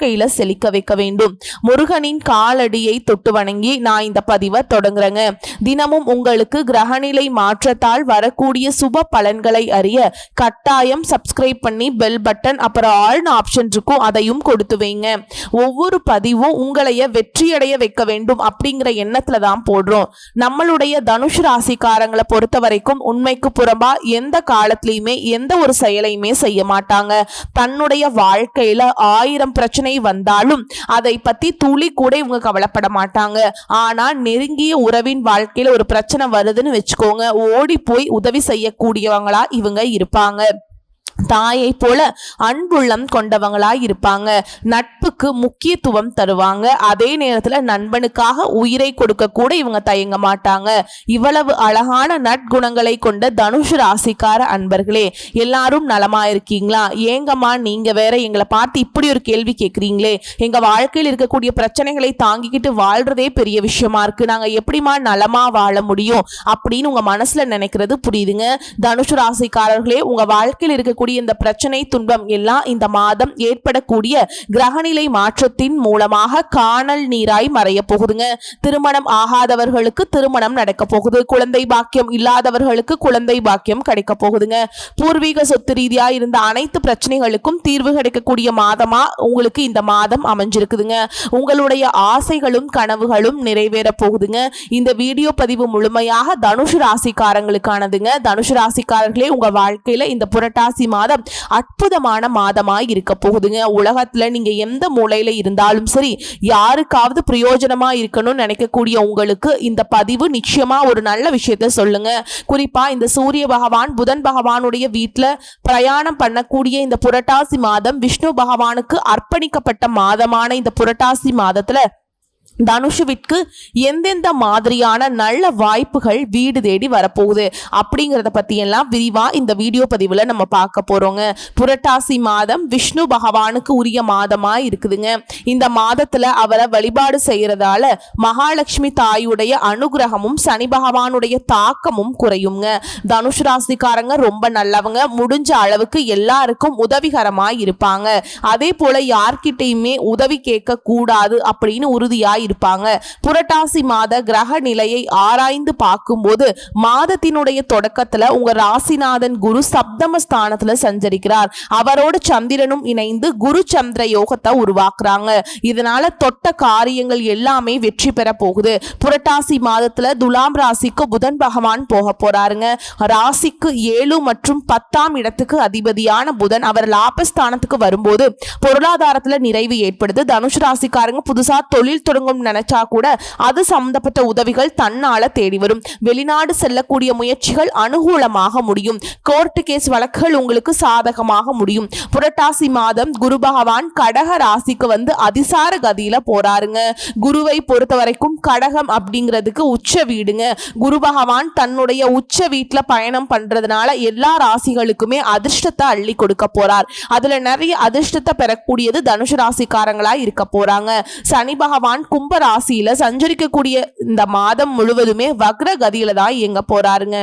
வாழ்க்கையில செழிக்க வைக்க வேண்டும். முருகனின் காலடியை தொட்டு வணங்கி நான் இந்த பதிவை தொடங்குறேங்க. தினமும் உங்களுக்கு கிரகநிலை மாற்றத்தால் வரக்கூடிய சுப பலன்களை அறிய கட்டாயம் சப்ஸ்கிரைப் பண்ணி பெல் பட்டன் அப்புறம் ஆல்னு ஆப்ஷன் இருக்கும் அதையும் கொடுத்து வைங்க. ஒவ்வொரு பதிவும் உங்களைய வெற்றியடைய வைக்க வேண்டும் அப்படிங்கிற எண்ணத்துல தான் போடுறோம். நம்மளுடைய தனுஷ் ராசிக்காரங்களை பொறுத்த வரைக்கும் உண்மைக்கு புறம்பா எந்த காலத்திலையுமே எந்த ஒரு செயலையுமே செய்ய மாட்டாங்க. தன்னுடைய வாழ்க்கையில ஆயிரம் பிரச்சனை வந்தாலும் அதை பத்தி துளி கூட இவங்க கவலைப்பட மாட்டாங்க. ஆனா நெருங்கிய உறவின் வாழ்க்கையில ஒரு பிரச்சனை வருதுன்னு வச்சுக்கோங்க. ஓடி போய் உதவி செய்யக்கூடியவங்களா இவங்க இருப்பாங்க. தாயை போல அன்புள்ளம் கொண்டவங்களாய் இருப்பாங்க நட்புக்கு முக்கியத்துவம் தருவாங்க. அதே நேரத்துல நண்பனுக்காக உயிரை கொடுக்க கூட இவங்க தயங்க மாட்டாங்க. இவ்வளவு அழகான நற்குணங்களை கொண்ட தனுஷ் ராசிக்கார அன்பர்களே எல்லாரும் நலமா இருக்கீங்களா ஏங்கம்மா நீங்க வேற எங்களை பார்த்து இப்படி ஒரு கேள்வி கேட்குறீங்களே. எங்க வாழ்க்கையில் இருக்கக்கூடிய பிரச்சனைகளை தாங்கிக்கிட்டு வாழ்றதே பெரிய விஷயமா இருக்கு. நாங்க எப்படிமா நலமா வாழ முடியும் அப்படின்னு உங்க மனசுல நினைக்கிறது புரியுதுங்க. தனுஷ் ராசிக்காரர்களே உங்க வாழ்க்கையில் இருக்கக்கூடிய இந்த பிரச்சனை துன்பம் எல்லாம் இந்த மாதம் ஏற்படக்கூடிய கிரகநிலை மாற்றத்தின் மூலமாக காணல் நீராய் மறைய போகுதுங்க. திருமணம் ஆகாதவர்களுக்கு திருமணம் நடக்க போகுது. குழந்தை பாக்கியம் இல்லாதவர்களுக்கு குழந்தை பாக்கியம் கிடைக்க போகுதுங்க. பூர்வீக சொத்து ரீதியா இருந்த அனைத்து பிரச்சனைகளுக்கும் தீர்வு கிடைக்கக்கூடிய மாதமா உங்களுக்கு இந்த மாதம் அமைஞ்சிருக்குதுங்க. உங்களுடைய ஆசைகளும் கனவுகளும் நிறைவேற போகுதுங்க. இந்த வீடியோ பதிவு முழுமையாக தனுஷ் ராசிக்காரங்களுக்கானதுங்க. தனுஷ் ராசிக்காரர்களே உங்க வாழ்க்கையில இந்த புரட்டாசி மாதம் அற்புதமான மாதமாக இருக்க போகுதுங்க. உலகத்தில் நீங்கள் எந்த மூலையில் இருந்தாலும் சரி யாருக்காவது பிரயோஜனமாக இருக்கணும்னு நினைக்கக்கூடிய உங்களுக்கு இந்த பதிவு நிச்சயமாக ஒரு நல்ல விஷயத்த சொல்லுங்க. குறிப்பாக இந்த சூரிய பகவான் புதன் பகவானுடைய வீட்டில் பிரயாணம் பண்ணக்கூடிய இந்த புரட்டாசி மாதம் விஷ்ணு பகவானுக்கு அர்ப்பணிக்கப்பட்ட மாதமான இந்த புரட்டாசி மாதத்தில் தனுஷுவிற்கு எந்தெந்த மாதிரியான நல்ல வாய்ப்புகள் வீடு தேடி வரப்போகுது அப்படிங்கிறத பற்றியெல்லாம் எல்லாம் இந்த வீடியோ பதிவில் நம்ம பார்க்க போகிறோங்க புரட்டாசி மாதம் விஷ்ணு பகவானுக்கு உரிய மாதமாக இருக்குதுங்க. இந்த மாதத்தில் அவரை வழிபாடு செய்கிறதால மகாலட்சுமி தாயுடைய அனுகிரகமும் சனி பகவானுடைய தாக்கமும் குறையுங்க. தனுஷ் ராசிக்காரங்க ரொம்ப நல்லவங்க. முடிஞ்ச அளவுக்கு எல்லாருக்கும் உதவிகரமாக இருப்பாங்க. அதே போல் யார்கிட்டையுமே உதவி கேட்கக்கூடாது அப்படின்னு உறுதியாக இருப்பாங்க. புரட்டாசி மாத கிரக நிலையை ஆராய்ந்து பார்க்கும்போது மாதத்தினுடைய தொடக்கத்துல உங்க ராசிநாதன் குரு சப்தம ஸ்தானத்துல சஞ்சரிக்கிறார். அவரோட சந்திரனும் இணைந்து குரு சந்திர யோகத்தை உருவாக்குறாங்க. இதனால தொட்ட காரியங்கள் எல்லாமே வெற்றி பெற போகுது. புரட்டாசி மாதத்துல துலாம் ராசிக்கு புதன் பகவான் போக போறாருங்க. ராசிக்கு ஏழு மற்றும் பத்தாம் இடத்துக்கு அதிபதியான புதன் அவர் லாபஸ்தானத்துக்கு வரும்போது பொருளாதாரத்துல நிறைவு ஏற்படுது. தனுஷ் ராசிக்காரங்க புதுசா தொழில் தொடங்க தொடங்கும் நினைச்சா கூட அது சம்பந்தப்பட்ட உதவிகள் தன்னால தேடி வரும். வெளிநாடு செல்லக்கூடிய முயற்சிகள் அனுகூலமாக முடியும். கோர்ட்டு கேஸ் வழக்குகள் உங்களுக்கு சாதகமாக முடியும். புரட்டாசி மாதம் குரு பகவான் கடக ராசிக்கு வந்து அதிசார கதியில போறாருங்க. குருவை பொறுத்த வரைக்கும் கடகம் அப்படிங்கிறதுக்கு உச்ச வீடுங்க. குரு பகவான் தன்னுடைய உச்ச வீட்டுல பயணம் பண்றதுனால எல்லா ராசிகளுக்குமே அதிர்ஷ்டத்தை அள்ளி கொடுக்க போறார். அதுல நிறைய அதிர்ஷ்டத்தை பெறக்கூடியது தனுஷ ராசிக்காரங்களா இருக்க போறாங்க. சனி பகவான் கும்ப ராசியில சஞ்சரிக்கக்கூடிய இந்த மாதம் முழுவதுமே வக்ர கதியில தான் இயங்க போறாருங்க.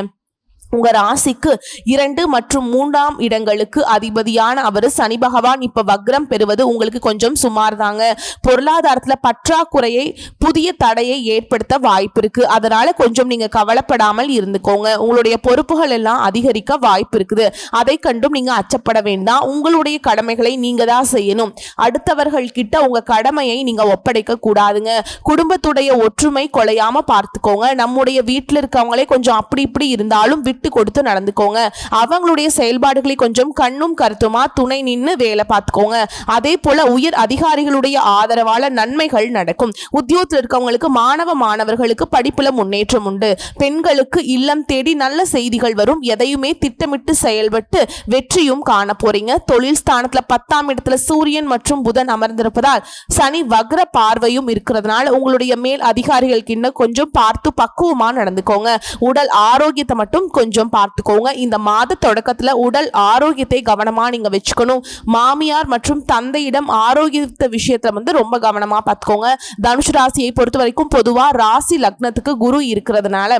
உங்க ராசிக்கு இரண்டு மற்றும் மூன்றாம் இடங்களுக்கு அதிபதியான அவர் சனி பகவான். இப்ப வக்ரம் பெறுவது உங்களுக்கு கொஞ்சம் சுமார் தாங்க பொருளாதாரத்துல பற்றாக்குறையை புதிய தடையை ஏற்படுத்த வாய்ப்பு இருக்கு. அதனால கொஞ்சம் நீங்க கவலைப்படாமல் இருந்துக்கோங்க. உங்களுடைய பொறுப்புகள் எல்லாம் அதிகரிக்க வாய்ப்பு இருக்குது. அதை கண்டும் நீங்க அச்சப்பட வேண்டாம். உங்களுடைய கடமைகளை நீங்க தான் செய்யணும். அடுத்தவர்கள் கிட்ட உங்க கடமையை நீங்க ஒப்படைக்க கூடாதுங்க. குடும்பத்துடைய ஒற்றுமை கொலையாம பார்த்துக்கோங்க. நம்முடைய வீட்டில் இருக்கவங்களே கொஞ்சம் அப்படி இப்படி இருந்தாலும் விட்டு கொடுத்து நடந்துக்கோங்க. அவங்களுடைய செயல்பாடுகளை கொஞ்சம் கண்ணும் கருத்துமா துணை நின்று வேலை பார்த்துக்கோங்க. அதே போல உயர் அதிகாரிகளுடைய ஆதரவால நன்மைகள் நடக்கும். உத்தியோகத்தில் இருக்கவங்களுக்கு மாணவ மாணவர்களுக்கு படிப்புல முன்னேற்றம் உண்டு. பெண்களுக்கு இல்லம் தேடி நல்ல செய்திகள் வரும். எதையுமே திட்டமிட்டு செயல்பட்டு வெற்றியும் காண போறீங்க. தொழில் ஸ்தானத்துல பத்தாம் இடத்துல சூரியன் மற்றும் புதன் அமர்ந்திருப்பதால் சனி வக்ர பார்வையும் இருக்கிறதுனால உங்களுடைய மேல் அதிகாரிகளுக்கு இன்னும் கொஞ்சம் பார்த்து பக்குவமா நடந்துக்கோங்க. உடல் ஆரோக்கியத்தை மட்டும் கொஞ்சம் கொஞ்சம் பார்த்துக்கோங்க. இந்த மாத தொடக்கத்தில் உடல் ஆரோக்கியத்தை கவனமாக நீங்கள் வச்சுக்கணும். மாமியார் மற்றும் தந்தையிடம் ஆரோக்கியத்தை விஷயத்தில் வந்து ரொம்ப கவனமாக பார்த்துக்கோங்க. தனுஷ் ராசியை பொறுத்த வரைக்கும் பொதுவாக ராசி லக்னத்துக்கு குரு இருக்கிறதுனால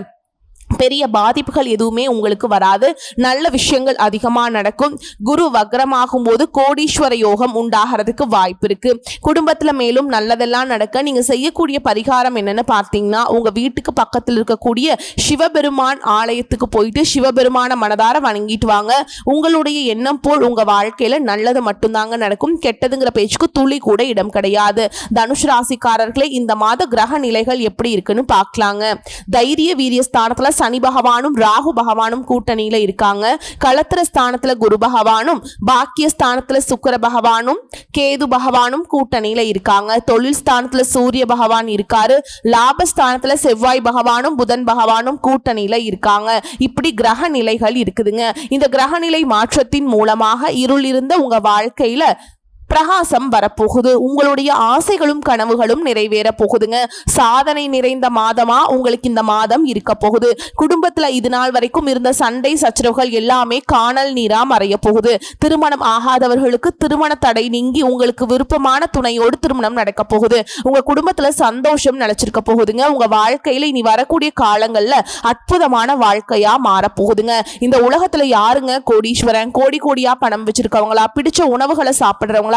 பெரிய பாதிப்புகள் எதுவுமே உங்களுக்கு வராது. நல்ல விஷயங்கள் அதிகமாக நடக்கும். குரு வக்ரமாகும் போது கோடீஸ்வர யோகம் உண்டாகிறதுக்கு வாய்ப்பு இருக்கு. குடும்பத்தில் மேலும் நல்லதெல்லாம் நடக்க நீங்க செய்யக்கூடிய பரிகாரம் என்னன்னு பார்த்தீங்கன்னா உங்க வீட்டுக்கு பக்கத்தில் இருக்கக்கூடிய சிவபெருமான் ஆலயத்துக்கு போயிட்டு சிவபெருமான மனதார வணங்கிட்டு வாங்க. உங்களுடைய எண்ணம் போல் உங்க வாழ்க்கையில நல்லது மட்டும்தாங்க நடக்கும். கெட்டதுங்கிற பேச்சுக்கு துளி கூட இடம் கிடையாது. தனுஷ் ராசிக்காரர்களே இந்த மாத கிரக நிலைகள் எப்படி இருக்குன்னு பார்க்கலாங்க. தைரிய வீரிய ஸ்தானத்துல சனி பகவானும் ராகு பகவானும் கூட்டணியில இருக்காங்க. களத்திர ஸ்தானத்துல குரு பகவானும் பாக்கிய ஸ்தானத்துல சுக்கர பகவானும் கேது பகவானும் கூட்டணியில இருக்காங்க. தொழில் ஸ்தானத்துல சூரிய பகவான் இருக்காரு. லாபஸ்தானத்துல செவ்வாய் பகவானும் புதன் பகவானும் கூட்டணியில இருக்காங்க. இப்படி கிரக நிலைகள் இருக்குதுங்க. இந்த கிரக நிலை மாற்றத்தின் மூலமாக இருள் இருந்த உங்க வாழ்க்கையில பிரகாசம் வரப்போகுது. உங்களுடைய ஆசைகளும் கனவுகளும் நிறைவேற போகுதுங்க சாதனை நிறைந்த மாதமா உங்களுக்கு இந்த மாதம் இருக்க போகுது. குடும்பத்துல இது நாள் வரைக்கும் இருந்த சண்டை சச்சரவுகள் எல்லாமே காணல் நீரா மறைய போகுது. திருமணம் ஆகாதவர்களுக்கு திருமண தடை நீங்கி உங்களுக்கு விருப்பமான துணையோடு திருமணம் நடக்க போகுது. உங்க குடும்பத்துல சந்தோஷம் நிலைச்சிருக்க போகுதுங்க. உங்க வாழ்க்கையில இனி வரக்கூடிய காலங்கள்ல அற்புதமான வாழ்க்கையா மாறப்போகுதுங்க இந்த உலகத்துல யாருங்க கோடீஸ்வரன்? கோடி கோடியா பணம் வச்சிருக்கவங்களா? பிடிச்ச உணவுகளை சாப்பிடுறவங்களா?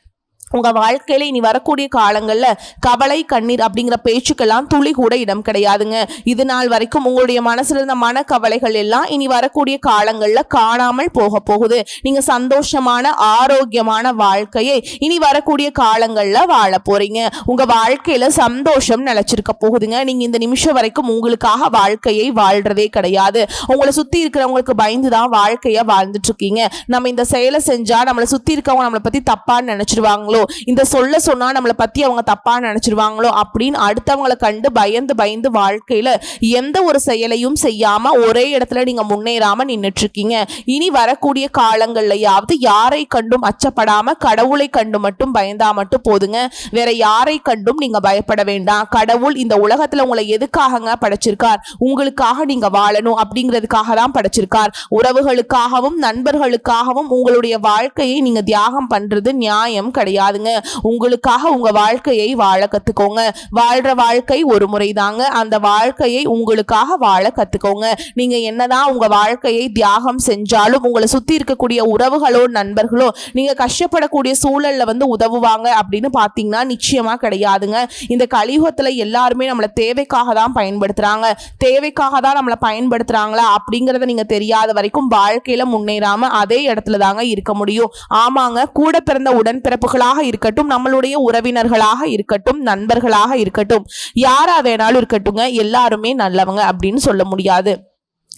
உங்கள் வாழ்க்கையில் இனி வரக்கூடிய காலங்களில் கவலை கண்ணீர் அப்படிங்கிற பேச்சுக்கெல்லாம் துளி கூட இடம் கிடையாதுங்க. இது நாள் வரைக்கும் உங்களுடைய மனசில் இருந்த மனக்கவலைகள் எல்லாம் இனி வரக்கூடிய காலங்களில் காணாமல் போக போகுது. நீங்கள் சந்தோஷமான ஆரோக்கியமான வாழ்க்கையை இனி வரக்கூடிய காலங்களில் வாழ போகிறீங்க உங்கள் வாழ்க்கையில் சந்தோஷம் நிலைச்சிருக்க போகுதுங்க. நீங்கள் இந்த நிமிஷம் வரைக்கும் உங்களுக்காக வாழ்க்கையை வாழ்றதே கிடையாது. உங்களை சுற்றி இருக்கிறவங்களுக்கு பயந்து தான் வாழ்க்கையை வாழ்ந்துட்டு இருக்கீங்க. நம்ம இந்த செயலை செஞ்சால் நம்மளை சுற்றி இருக்கவங்க நம்மளை பற்றி தப்பான்னு நினச்சிருவாங்களோ? இந்த சொல்ல சொன்னா நம்மளை பத்தி அவங்க தப்பா நினைச்சிருவாங்களோ அப்படின்னு அடுத்தவங்களை கண்டு பயந்து பயந்து வாழ்க்கையில எந்த ஒரு செயலையும் செய்யாம ஒரே இடத்துல நீங்க முன்னேறாம நின்றுட்டு இருக்கீங்க இனி வரக்கூடிய காலங்கள்லயாவது யாரை கண்டும் அச்சப்படாம கடவுளை கண்டு மட்டும் பயந்தா மட்டும் போதுங்க. வேற யாரை கண்டும் நீங்க பயப்பட வேண்டாம். கடவுள் இந்த உலகத்துல உங்களை எதுக்காகங்க படைச்சிருக்கார்? உங்களுக்காக நீங்க வாழணும் அப்படிங்கிறதுக்காக தான் படைச்சிருக்கார். உறவுகளுக்காகவும் நண்பர்களுக்காகவும் உங்களுடைய வாழ்க்கையை நீங்க தியாகம் பண்றது நியாயம் கிடையாது. கிடையாதுங்க உங்களுக்காக உங்க வாழ்க்கையை வாழ கத்துக்கோங்க. வாழ்ற வாழ்க்கை ஒரு முறை தாங்க அந்த வாழ்க்கையை உங்களுக்காக வாழ கத்துக்கோங்க. நீங்க என்னதான் உங்க வாழ்க்கையை தியாகம் செஞ்சாலும் உங்களை சுத்தி இருக்கக்கூடிய உறவுகளோ நண்பர்களோ நீங்க கஷ்டப்படக்கூடிய சூழல்ல வந்து உதவுவாங்க அப்படின்னு பாத்தீங்கன்னா நிச்சயமா கிடையாதுங்க. இந்த கலியுகத்துல எல்லாருமே நம்மளை தேவைக்காக தான் பயன்படுத்துறாங்க. தேவைக்காக தான் நம்மளை பயன்படுத்துறாங்களா அப்படிங்கறத நீங்க தெரியாத வரைக்கும் வாழ்க்கையில முன்னேறாம அதே இடத்துல தாங்க இருக்க முடியும். ஆமாங்க கூட பிறந்த உடன்பிறப்புகளாக இருக்கட்டும் நம்மளுடைய உறவினர்களாக இருக்கட்டும் நண்பர்களாக இருக்கட்டும் யாரா வேணாலும் இருக்கட்டுங்க எல்லாருமே நல்லவங்க அப்படின்னு சொல்ல முடியாது.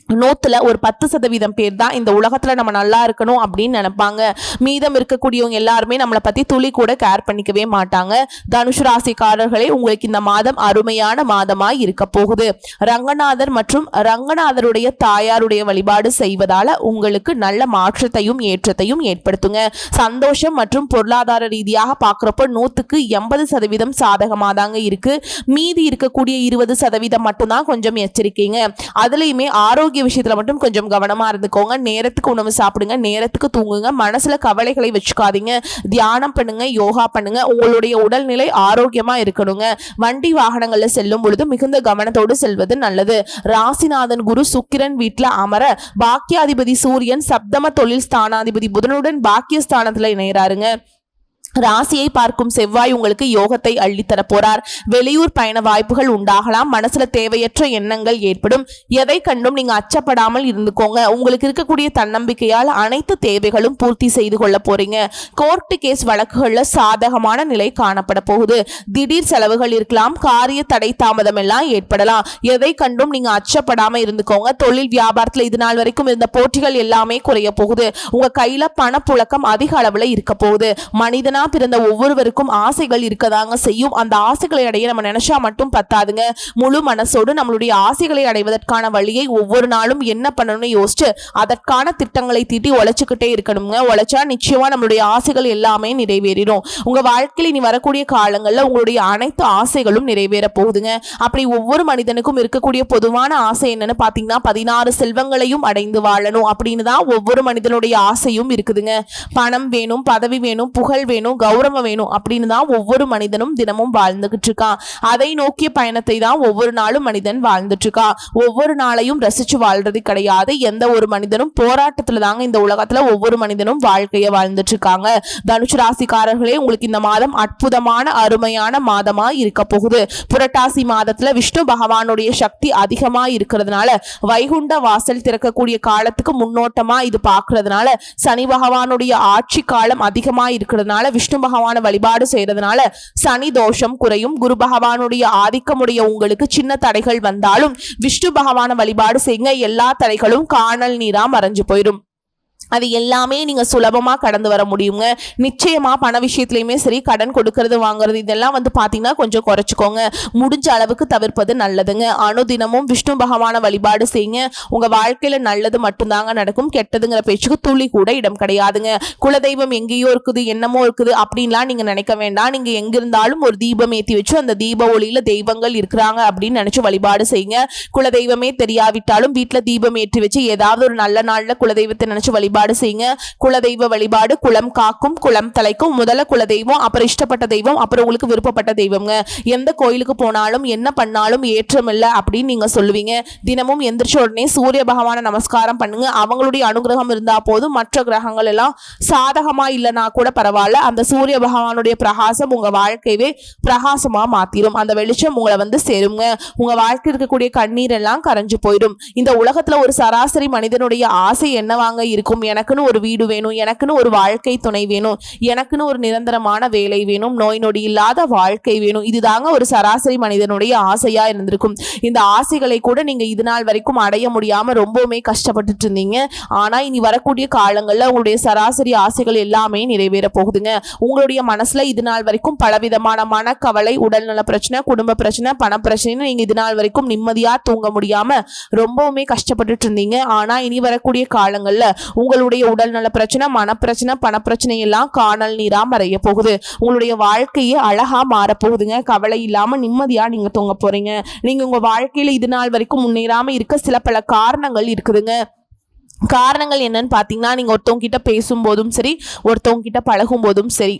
நூற்றுல ஒரு பத்து சதவீதம் பேர் தான் இந்த உலகத்தில் நம்ம நல்லா இருக்கணும் அப்படின்னு நினைப்பாங்க. மீதம் இருக்கக்கூடியவங்க எல்லாருமே நம்மளை பற்றி துளி கூட கேர் பண்ணிக்கவே மாட்டாங்க. தனுஷ் ராசிக்காரர்களே உங்களுக்கு இந்த மாதம் அருமையான மாதமாக இருக்க போகுது. ரங்கநாதர் மற்றும் ரங்கநாதருடைய தாயாருடைய வழிபாடு செய்வதால் உங்களுக்கு நல்ல மாற்றத்தையும் ஏற்றத்தையும் ஏற்படுத்துங்க. சந்தோஷம் மற்றும் பொருளாதார ரீதியாக பார்க்குறப்போ நூற்றுக்கு எண்பது சதவீதம் சாதகமாக தாங்க இருக்கு. மீதி இருக்கக்கூடிய இருபது சதவீதம் மட்டும்தான் கொஞ்சம் எச்சரிக்கைங்க. அதுலேயுமே ஆரோக்கிய விஷயத்துல மட்டும் கொஞ்சம் கவனமா இருந்துக்கோங்க. நேரத்துக்கு உணவு சாப்பிடுங்க. நேரத்துக்கு தூங்குங்க. மனசுல கவலைகளை வச்சுக்காதீங்க. தியானம் பண்ணுங்க. யோகா பண்ணுங்க. உங்களுடைய உடல்நிலை ஆரோக்கியமா இருக்கணுங்க. வண்டி வாகனங்கள்ல செல்லும் பொழுது மிகுந்த கவனத்தோடு செல்வது நல்லது. ராசிநாதன் குரு சுக்கிரன் வீட்டுல அமர பாக்கியாதிபதி சூரியன் சப்தம தொழில் ஸ்தானாதிபதி புதனுடன் பாக்கிய ஸ்தானத்துல இணையறாருங்க. ராசியை பார்க்கும் செவ்வாய் உங்களுக்கு யோகத்தை அள்ளித்தர போறார். வெளியூர் பயண வாய்ப்புகள் உண்டாகலாம். மனசுல தேவையற்ற எண்ணங்கள் ஏற்படும். எதை கண்டும் நீங்க அச்சப்படாமல் இருந்துக்கோங்க. உங்களுக்கு இருக்கக்கூடிய தன்னம்பிக்கையால் அனைத்து தேவைகளும் பூர்த்தி செய்து கொள்ள போறீங்க. கோர்ட்டு கேஸ் வழக்குகள்ல சாதகமான நிலை காணப்பட போகுது. திடீர் செலவுகள் இருக்கலாம். காரிய தடை தாமதம் எல்லாம் ஏற்படலாம். எதை கண்டும் நீங்க அச்சப்படாம இருந்துக்கோங்க. தொழில் வியாபாரத்துல இது நாள் வரைக்கும் இருந்த போட்டிகள் எல்லாமே குறைய போகுது. உங்க கையில பணப்புழக்கம் அதிக அளவுல இருக்க போகுது. மனிதனா பிறந்த ஒவ்வொருவருக்கும் ஆசைகள் இருக்கதாங்க செய்யும். அந்த ஆசைகளை அடைய நம்ம நினைச்சா மட்டும் பத்தாதுங்க. முழு மனசோடு நம்மளுடைய ஆசைகளை அடைவதற்கான வழியை ஒவ்வொரு நாளும் என்ன பண்ணணும்னு யோசிச்சு அதற்கான திட்டங்களை தீட்டி உழைச்சிக்கிட்டே இருக்கணுங்க. உழைச்சா நிச்சயமா நம்மளுடைய ஆசைகள் எல்லாமே நிறைவேறிடும். உங்க வாழ்க்கையில் இனி வரக்கூடிய காலங்களில் உங்களுடைய அனைத்து ஆசைகளும் நிறைவேற போகுதுங்க. அப்படி ஒவ்வொரு மனிதனுக்கும் இருக்கக்கூடிய பொதுவான ஆசை என்னன்னு பாத்தீங்கன்னா பதினாறு செல்வங்களையும் அடைந்து வாழணும். அப்படின்னு தான் ஒவ்வொரு மனிதனுடைய ஆசையும் இருக்குதுங்க. பணம் வேணும் பதவி வேணும் புகழ் வேணும் வேணும் கௌரவம் வேணும் அப்படின்னு தான் ஒவ்வொரு மனிதனும் தினமும் வாழ்ந்துகிட்டு இருக்கான் அதை நோக்கிய பயணத்தை தான் ஒவ்வொரு நாளும் மனிதன் வாழ்ந்துட்டு இருக்கான் ஒவ்வொரு நாளையும் ரசிச்சு வாழ்றது கிடையாது. எந்த ஒரு மனிதனும் போராட்டத்துல தாங்க இந்த உலகத்துல ஒவ்வொரு மனிதனும் வாழ்க்கையை வாழ்ந்துட்டு இருக்காங்க. தனுஷ் ராசிக்காரர்களே உங்களுக்கு இந்த மாதம் அற்புதமான அருமையான மாதமா இருக்க போகுது. புரட்டாசி மாதத்துல விஷ்ணு பகவானுடைய சக்தி அதிகமா இருக்கிறதுனால வைகுண்ட வாசல் திறக்கக்கூடிய காலத்துக்கு முன்னோட்டமா இது பாக்குறதுனால சனி பகவானுடைய ஆட்சி காலம் அதிகமா இருக்கிறதுனால விஷ்ணு பகவான வழிபாடு செய்யறதுனால சனி தோஷம் குறையும். குரு பகவானுடைய ஆதிக்கமுடைய உங்களுக்கு சின்ன தடைகள் வந்தாலும் விஷ்ணு பகவான வழிபாடு செய்யுங்க. எல்லா தடைகளும் காணல் நீரா மறைஞ்சு போயிடும் அது எல்லாமே நீங்கள் சுலபமாக கடந்து வர முடியுங்க. நிச்சயமாக பண விஷயத்துலையுமே சரி கடன் கொடுக்கறது வாங்குறது இதெல்லாம் வந்து பார்த்தீங்கன்னா கொஞ்சம் குறைச்சிக்கோங்க. முடிஞ்ச அளவுக்கு தவிர்ப்பது நல்லதுங்க. அனுதினமும் விஷ்ணு பகவான வழிபாடு செய்யுங்க. உங்கள் வாழ்க்கையில் நல்லது மட்டும்தாங்க நடக்கும். கெட்டதுங்கிற பேச்சுக்கு துளி கூட இடம் கிடையாதுங்க. குலதெய்வம் எங்கேயோ இருக்குது என்னமோ இருக்குது அப்படின்லாம் நீங்கள் நினைக்க வேண்டாம். நீங்கள் எங்கிருந்தாலும் ஒரு தீபம் ஏற்றி வச்சு அந்த தீப ஒளியில் தெய்வங்கள் இருக்கிறாங்க அப்படின்னு நினச்சி வழிபாடு செய்யுங்க. குலதெய்வமே தெரியாவிட்டாலும் வீட்டில் தீபம் ஏற்றி வச்சு ஏதாவது ஒரு நல்ல நாளில் குலதெய்வத்தை நினச்சி வழிபாடு செய்யுங்க. குலதெய்வ வழிபாடு குலம் காக்கும் குலம் தலைக்கும். முதல்ல குலதெய்வம் அப்புறம் இஷ்டப்பட்ட தெய்வம் அப்புறம் உங்களுக்கு விருப்பப்பட்ட தெய்வங்க எந்த கோயிலுக்கு போனாலும் என்ன பண்ணாலும் ஏற்றம் இல்லை அப்படின்னு நீங்க சொல்லுவீங்க. தினமும் எந்திரிச்ச உடனே சூரிய பகவானை நமஸ்காரம் பண்ணுங்க. அவங்களுடைய அனுகிரகம் இருந்தா போதும். மற்ற கிரகங்கள் எல்லாம் சாதகமா இல்லைனா கூட பரவாயில்ல. அந்த சூரிய பகவானுடைய பிரகாசம் உங்க வாழ்க்கையவே பிரகாசமா மாத்திரும். அந்த வெளிச்சம் உங்களை வந்து சேருங்க. உங்க வாழ்க்கை இருக்கக்கூடிய கண்ணீர் எல்லாம் கரைஞ்சு போயிடும். இந்த உலகத்துல ஒரு சராசரி மனிதனுடைய ஆசை என்னவாங்க இருக்கும்? எனக்குன்னு ஒரு வீடு வேணும் எனக்குன்னு ஒரு வாழ்க்கை துணை வேணும் எனக்குன்னு ஒரு நிரந்தரமான வேலை வேணும் நோய் நொடி இல்லாத வாழ்க்கை வேணும். இதுதாங்க ஒரு சராசரி மனிதனுடைய ஆசையா இருந்திருக்கும். இந்த ஆசைகளை கூட நீங்க இது நாள் வரைக்கும் அடைய முடியாம ரொம்பவுமே கஷ்டப்பட்டுட்டு இருந்தீங்க. ஆனா இனி வரக்கூடிய காலங்கள்ல உங்களுடைய சராசரி ஆசைகள் எல்லாமே நிறைவேற போகுதுங்க. உங்களுடைய மனசுல இது நாள் வரைக்கும் பலவிதமான மனக்கவலை உடல்நல பிரச்சனை குடும்ப பிரச்சனை பண பிரச்சனைன்னு நீங்க இது நாள் வரைக்கும் நிம்மதியா தூங்க முடியாம ரொம்பவுமே கஷ்டப்பட்டுட்டு இருந்தீங்க. ஆனா இனி வரக்கூடிய காலங்கள்ல உங்களுடைய உடல்நல பிரச்சனை மனப்பிரச்சனை பணப்பிரச்சனை எல்லாம் காணல் நீரா மறைய போகுது. உங்களுடைய வாழ்க்கையே அழகா மாறப்போகுதுங்க கவலை இல்லாம நிம்மதியா நீங்க தூங்க போறீங்க. நீங்க உங்க வாழ்க்கையில இது நாள் வரைக்கும் முன்னேறாம இருக்க சில பல காரணங்கள் இருக்குதுங்க. காரணங்கள் என்னன்னு பார்த்தீங்கன்னா நீங்கள் ஒருத்தவங்க கிட்ட பேசும்போதும் சரி ஒருத்தவங்க கிட்ட பழகும் போதும் சரி.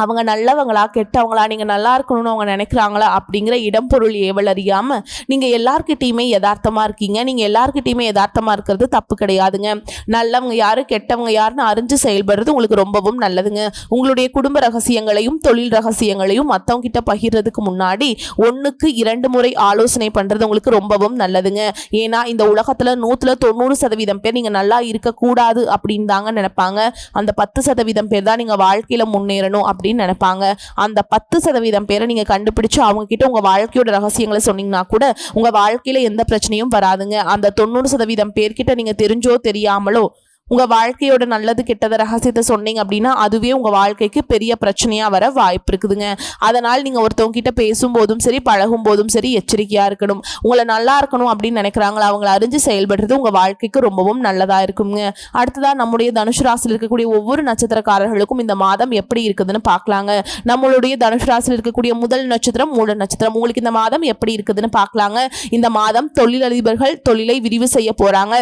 அவங்க நல்லவங்களா கெட்டவங்களா நீங்கள் நல்லா இருக்கணும்னு அவங்க நினைக்கிறாங்களா அப்படிங்கிற இடம் பொருள் ஏவல் அறியாமல் நீங்கள் எல்லார்கிட்டயுமே யதார்த்தமாக இருக்கீங்க. நீங்கள் எல்லார்கிட்டயுமே யதார்த்தமாக இருக்கிறது தப்பு கிடையாதுங்க. நல்லவங்க யார் கெட்டவங்க யாருன்னு அறிஞ்சு செயல்படுறது உங்களுக்கு ரொம்பவும் நல்லதுங்க. உங்களுடைய குடும்ப ரகசியங்களையும் தொழில் ரகசியங்களையும் மற்றவங்க கிட்ட பகிர்றதுக்கு முன்னாடி ஒன்றுக்கு இரண்டு முறை ஆலோசனை பண்ணுறது உங்களுக்கு ரொம்பவும் நல்லதுங்க. ஏன்னா இந்த உலகத்தில் நூற்றில் தொண்ணூறு சதவீதம் பேர் நீங்கள் நல்லா இருக்கக்கூடாது அப்படின்னு தாங்க நினைப்பாங்க. அந்த பத்து சதவீதம் பேர் தான் நீங்கள் வாழ்க்கையில் முன்னேறணும் அப்படி அப்படின்னு நினைப்பாங்க. அந்த பத்து சதவீதம் பேரை நீங்கள் கண்டுபிடிச்சு அவங்க கிட்ட உங்கள் வாழ்க்கையோட ரகசியங்களை சொன்னீங்கன்னா கூட உங்கள் வாழ்க்கையில் எந்த பிரச்சனையும் வராதுங்க. அந்த தொண்ணூறு சதவீதம் பேர்கிட்ட நீங்கள் தெரிஞ்சோ தெரியாமலோ உங்கள் வாழ்க்கையோட நல்லது கெட்டத ரகசியத்தை சொன்னீங்க அப்படின்னா அதுவே உங்கள் வாழ்க்கைக்கு பெரிய பிரச்சனையாக வர வாய்ப்பு இருக்குதுங்க. அதனால் நீங்கள் ஒருத்தவங்க கிட்ட பேசும்போதும் சரி பழகும் போதும் சரி எச்சரிக்கையாக இருக்கணும். உங்களை நல்லா இருக்கணும் அப்படின்னு நினைக்கிறாங்களா அவங்கள அறிஞ்சு செயல்படுறது உங்கள் வாழ்க்கைக்கு ரொம்பவும் நல்லதாக இருக்குங்க. அடுத்ததாக நம்முடைய தனுஷ் ராசியில் இருக்கக்கூடிய ஒவ்வொரு நட்சத்திரக்காரர்களுக்கும் இந்த மாதம் எப்படி இருக்குதுன்னு பார்க்கலாங்க. நம்மளுடைய தனுஷ் ராசியில் இருக்கக்கூடிய முதல் நட்சத்திரம் மூல நட்சத்திரம். உங்களுக்கு இந்த மாதம் எப்படி இருக்குதுன்னு பார்க்கலாங்க. இந்த மாதம் தொழிலதிபர்கள் தொழிலை விரிவு செய்ய போகிறாங்க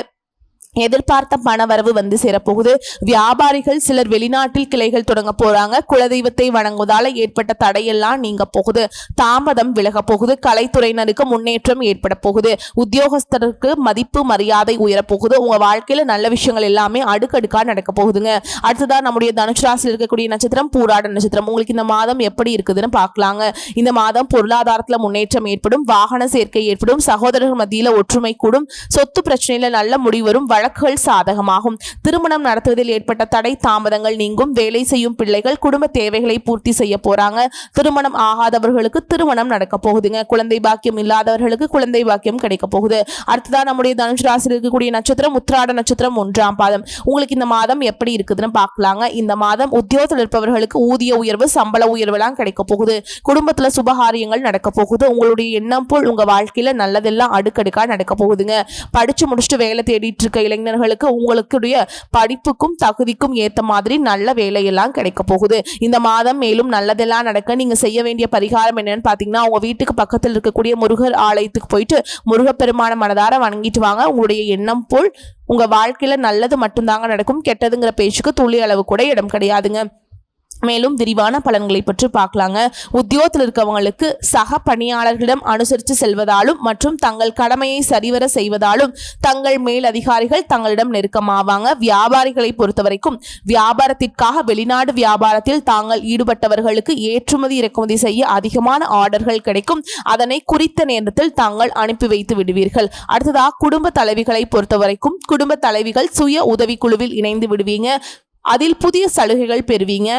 எதிர்பார்த்த பணவரவு வந்து சேரப்போகுது. வியாபாரிகள் சிலர் வெளிநாட்டில் கிளைகள் தொடங்க போறாங்க. குலதெய்வத்தை வணங்குவதால ஏற்பட்ட தடையெல்லாம் நீங்க போகுது. தாமதம் விலக போகுது. கலைத்துறையினருக்கு முன்னேற்றம் ஏற்பட போகுது. உத்தியோகஸ்தருக்கு மதிப்பு மரியாதை உயரப்போகுது உங்க வாழ்க்கையில நல்ல விஷயங்கள் எல்லாமே அடுக்கடுக்கா நடக்க போகுதுங்க. அடுத்ததான் நம்முடைய தனுஷ் ராசியில் இருக்கக்கூடிய நட்சத்திரம் பூராட நட்சத்திரம். உங்களுக்கு இந்த மாதம் எப்படி இருக்குதுன்னு பார்க்கலாங்க. இந்த மாதம் பொருளாதாரத்துல முன்னேற்றம் ஏற்படும். வாகன சேர்க்கை ஏற்படும். சகோதரர்கள் மத்தியில ஒற்றுமை கூடும். சொத்து பிரச்சனையில நல்ல முடிவரும் வழக்குகள் சாதகமாகும். திருமணம் நடத்துவதில் ஏற்பட்ட தடை தாமதங்கள் நீங்கும். வேலை செய்யும் பிள்ளைகள் குடும்ப தேவைகளை பூர்த்தி செய்ய போறாங்க. திருமணம் ஆகாதவர்களுக்கு திருமணம் நடக்க போகுதுங்க. குழந்தை பாக்கியம் இல்லாதவர்களுக்கு குழந்தை பாக்கியம் கிடைக்க போகுது. அடுத்ததான் நம்முடைய தனுஷ் ராசியில் இருக்கக்கூடிய நட்சத்திரம் உத்திராட நட்சத்திரம் ஒன்றாம் பாதம். உங்களுக்கு இந்த மாதம் எப்படி இருக்குதுன்னு பார்க்கலாங்க. இந்த மாதம் உத்தியோகத்தில் இருப்பவர்களுக்கு ஊதிய உயர்வு சம்பள உயர்வுலாம் கிடைக்க போகுது. குடும்பத்துல சுபகாரியங்கள் நடக்க போகுது. உங்களுடைய எண்ணம் போல் உங்க வாழ்க்கையில நல்லதெல்லாம் அடுக்கடுக்கா நடக்க போகுதுங்க. படிச்சு முடிச்சுட்டு வேலை தேடிட்டு இருக்க இளைஞர்களுக்கு உங்களுடைய படிப்புக்கும் தகுதிக்கும் ஏற்ற மாதிரி நல்ல வேலையெல்லாம் கிடைக்க போகுது. இந்த மாதம் மேலும் நல்லதெல்லாம் நடக்க நீங்க செய்ய வேண்டிய பரிகாரம் என்னன்னு பாத்தீங்கன்னா உங்க வீட்டுக்கு பக்கத்தில் இருக்கக்கூடிய முருகர் ஆலயத்துக்கு போயிட்டு முருகப்பெருமான மனதார வணங்கிட்டு வாங்க. உங்களுடைய எண்ணம் போல் உங்க வாழ்க்கையில நல்லது மட்டும்தாங்க நடக்கும். கெட்டதுங்கிற பேச்சுக்கு துளி அளவு கூட இடம் கிடையாதுங்க. மேலும் விரிவான பலன்களை பற்றி பார்க்கலாங்க. உத்தியோகத்தில் இருக்கவங்களுக்கு சக பணியாளர்களிடம் அனுசரித்து செல்வதாலும் மற்றும் தங்கள் கடமையை சரிவர செய்வதாலும் தங்கள் மேல் அதிகாரிகள் தங்களிடம் நெருக்கமாவாங்க. வியாபாரிகளை பொறுத்தவரைக்கும் வியாபாரத்திற்காக வெளிநாடு வியாபாரத்தில் தாங்கள் ஈடுபட்டவர்களுக்கு ஏற்றுமதி இறக்குமதி செய்ய அதிகமான ஆர்டர்கள் கிடைக்கும். அதனை குறித்த நேரத்தில் தாங்கள் அனுப்பி வைத்து விடுவீர்கள். அடுத்ததாக குடும்ப தலைவிகளை பொறுத்தவரைக்கும் குடும்ப தலைவிகள் சுய உதவிக்குழுவில் இணைந்து விடுவீங்க. அதில் புதிய சலுகைகள் பெறுவீங்க.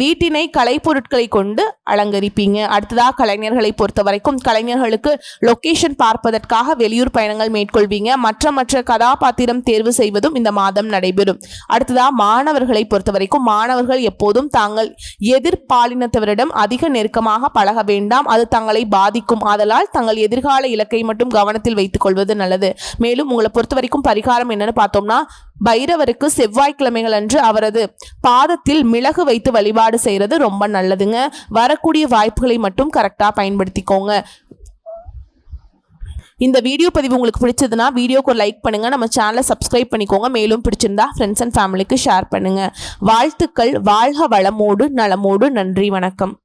வீட்டினை கலைப்பொருட்களை கொண்டு அலங்கரிப்பீங்க. அடுத்ததாக கலைஞர்களை பொறுத்த வரைக்கும் கலைஞர்களுக்கு லொக்கேஷன் பார்ப்பதற்காக வெளியூர் பயணங்கள் மேற்கொள்வீங்க. மற்ற மற்ற கதாபாத்திரம் தேர்வு செய்வதும் இந்த மாதம் நடைபெறும். அடுத்ததாக மாணவர்களை பொறுத்த வரைக்கும் மாணவர்கள் எப்போதும் தாங்கள் எதிர்பாலினத்தவரிடம் அதிக நெருக்கமாக பழக வேண்டாம். அது தங்களை பாதிக்கும். ஆதலால் தங்கள் எதிர்கால இலக்கை மட்டும் கவனத்தில் வைத்துக் கொள்வது நல்லது. மேலும் உங்களை பொறுத்த வரைக்கும் பரிகாரம் என்னன்னு பார்த்தோம்னா பைரவருக்கு செவ்வாய்க்கிழமைகள் அன்று அவரது பாதத்தில் மிளகு வைத்து வழிபாடு செய்கிறது ரொம்ப நல்லதுங்க. வரக்கூடிய வாய்ப்புகளை மட்டும் கரெக்டாக பயன்படுத்திக்கோங்க. இந்த வீடியோ பதிவு உங்களுக்கு பிடிச்சதுன்னா வீடியோக்கு ஒரு லைக் பண்ணுங்கள் நம்ம சேனலை சப்ஸ்கிரைப் பண்ணிக்கோங்க. மேலும் பிடிச்சிருந்தா ஃப்ரெண்ட்ஸ் அண்ட் ஃபேமிலிக்கு ஷேர் பண்ணுங்கள் வாழ்த்துக்கள். வாழ்க வளமோடு நலமோடு. நன்றி. வணக்கம்.